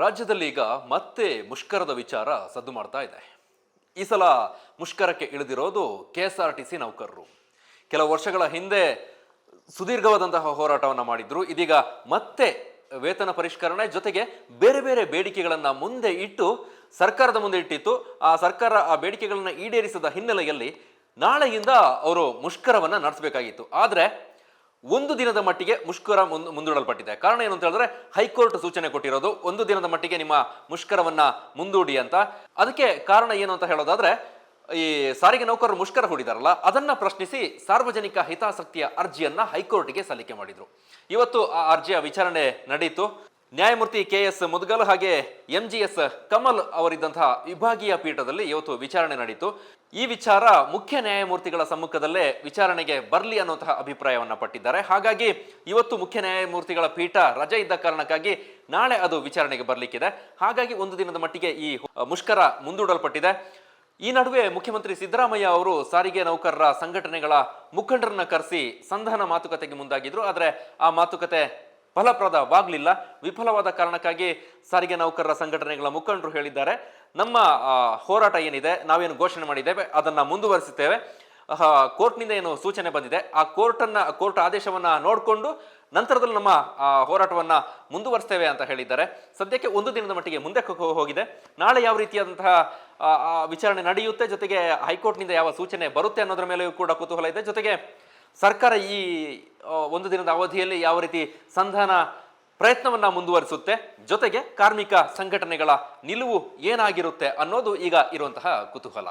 ರಾಜ್ಯದಲ್ಲಿ ಈಗ ಮತ್ತೆ ಮುಷ್ಕರದ ವಿಚಾರ ಸದ್ದು ಮಾಡ್ತಾ ಇದೆ. ಈ ಸಲ ಮುಷ್ಕರಕ್ಕೆ ಇಳಿದಿರೋದು K S R T C ನೌಕರರು. ಕೆಲವು ವರ್ಷಗಳ ಹಿಂದೆ ಸುದೀರ್ಘವಾದಂತಹ ಹೋರಾಟವನ್ನು ಮಾಡಿದ್ರು. ಇದೀಗ ಮತ್ತೆ ವೇತನ ಪರಿಷ್ಕರಣೆ ಜೊತೆಗೆ ಬೇರೆ ಬೇರೆ ಬೇಡಿಕೆಗಳನ್ನು ಮುಂದೆ ಇಟ್ಟು ಸರ್ಕಾರದ ಮುಂದೆ ಇಟ್ಟಿತ್ತು. ಆ ಸರ್ಕಾರ ಆ ಬೇಡಿಕೆಗಳನ್ನು ಈಡೇರಿಸದ ಹಿನ್ನೆಲೆಯಲ್ಲಿ ನಾಳೆಯಿಂದ ಅವರು ಮುಷ್ಕರವನ್ನು ನಡೆಸಬೇಕಾಗಿತ್ತು. ಆದ್ರೆ ಒಂದು ದಿನದ ಮಟ್ಟಿಗೆ ಮುಷ್ಕರ ಮುಂದ್ ಮುಂದೂಡಲ್ಪಟ್ಟಿದೆ. ಕಾರಣ ಏನು ಅಂತ ಹೇಳಿದ್ರೆ, ಹೈಕೋರ್ಟ್ ಸೂಚನೆ ಕೊಟ್ಟಿರೋದು, ಒಂದು ದಿನದ ಮಟ್ಟಿಗೆ ನಿಮ್ಮ ಮುಷ್ಕರವನ್ನ ಮುಂದೂಡಿ ಅಂತ. ಅದಕ್ಕೆ ಕಾರಣ ಏನು ಅಂತ ಹೇಳೋದಾದ್ರೆ, ಈ ಸಾರಿಗೆ ನೌಕರರು ಮುಷ್ಕರ ಹೂಡಿದಾರಲ್ಲ, ಅದನ್ನ ಪ್ರಶ್ನಿಸಿ ಸಾರ್ವಜನಿಕ ಹಿತಾಸಕ್ತಿಯ ಅರ್ಜಿಯನ್ನ ಹೈಕೋರ್ಟ್ಗೆ ಸಲ್ಲಿಕೆ ಮಾಡಿದ್ರು. ಇವತ್ತು ಆ ಅರ್ಜಿಯ ವಿಚಾರಣೆ ನಡೆಯಿತು ನ್ಯಾಯಮೂರ್ತಿ ಕೆ ಎಸ್ ಮುದ್ಗಲ್ ಹಾಗೆ ಎಂ ಜಿ ಎಸ್ ಕಮಲ್ ಅವರಿದ್ದಂತಹ ವಿಭಾಗೀಯ ಪೀಠದಲ್ಲಿ ಇವತ್ತು ವಿಚಾರಣೆ ನಡೆಯಿತು ಈ ವಿಚಾರ ಮುಖ್ಯ ನ್ಯಾಯಮೂರ್ತಿಗಳ ಸಮ್ಮುಖದಲ್ಲೇ ವಿಚಾರಣೆಗೆ ಬರಲಿ ಅನ್ನುವಂತಹ ಅಭಿಪ್ರಾಯವನ್ನು ಪಟ್ಟಿದ್ದಾರೆ. ಹಾಗಾಗಿ ಇವತ್ತು ಮುಖ್ಯ ನ್ಯಾಯಮೂರ್ತಿಗಳ ಪೀಠ ರಜೆ ಇದ್ದ ಕಾರಣಕ್ಕಾಗಿ ನಾಳೆ ಅದು ವಿಚಾರಣೆಗೆ ಬರಲಿಕ್ಕಿದೆ. ಹಾಗಾಗಿ ಒಂದು ದಿನದ ಮಟ್ಟಿಗೆ ಈ ಮುಷ್ಕರ ಮುಂದೂಡಲ್ಪಟ್ಟಿದೆ. ಈ ನಡುವೆ ಮುಖ್ಯಮಂತ್ರಿ ಸಿದ್ದರಾಮಯ್ಯ ಅವರು ಸಾರಿಗೆ ನೌಕರರ ಸಂಘಟನೆಗಳ ಮುಖಂಡರನ್ನ ಕರೆಸಿ ಸಂಧಾನ ಮಾತುಕತೆಗೆ ಮುಂದಾಗಿದ್ರು. ಆದರೆ ಆ ಮಾತುಕತೆ ಫಲಪ್ರದವಾಗಲಿಲ್ಲ ವಿಫಲವಾದ ಕಾರಣಕ್ಕಾಗಿ ಸಾರಿಗೆ ನೌಕರರ ಸಂಘಟನೆಗಳ ಮುಖಂಡರು ಹೇಳಿದ್ದಾರೆ. ನಮ್ಮ ಹೋರಾಟ ಏನಿದೆ, ನಾವೇನು ಘೋಷಣೆ ಮಾಡಿದ್ದೇವೆ, ಅದನ್ನ ಮುಂದುವರಿಸುತ್ತೇವೆ. ಕೋರ್ಟ್ನಿಂದ ಏನು ಸೂಚನೆ ಬಂದಿದೆ, ಆ ಕೋರ್ಟನ್ನು, ಕೋರ್ಟ್ ಆದೇಶವನ್ನ ನೋಡಿಕೊಂಡು ನಂತರದಲ್ಲಿ ನಮ್ಮ ಹೋರಾಟವನ್ನ ಮುಂದುವರಿಸ್ತೇವೆ ಅಂತ ಹೇಳಿದ್ದಾರೆ. ಸದ್ಯಕ್ಕೆ ಒಂದು ದಿನದ ಮಟ್ಟಿಗೆ ಮುಂದೆ ಹೋಗಿದೆ. ನಾಳೆ ಯಾವ ರೀತಿಯಾದಂತಹ ವಿಚಾರಣೆ ನಡೆಯುತ್ತೆ, ಜೊತೆಗೆ ಹೈಕೋರ್ಟ್ನಿಂದ ಯಾವ ಸೂಚನೆ ಬರುತ್ತೆ ಅನ್ನೋದ್ರ ಮೇಲೆಯೂ ಕೂಡ ಕುತೂಹಲ ಇದೆ. ಜೊತೆಗೆ ಸರ್ಕಾರ ಈ ಒಂದು ದಿನದ ಅವಧಿಯಲ್ಲಿ ಯಾವ ರೀತಿ ಸಂಧಾನ ಪ್ರಯತ್ನವನ್ನ ಮುಂದುವರಿಸುತ್ತೆ, ಜೊತೆಗೆ ಕಾರ್ಮಿಕ ಸಂಘಟನೆಗಳ ನಿಲುವು ಏನಾಗಿರುತ್ತೆ ಅನ್ನೋದು ಈಗ ಇರುವಂತಹ ಕುತೂಹಲ.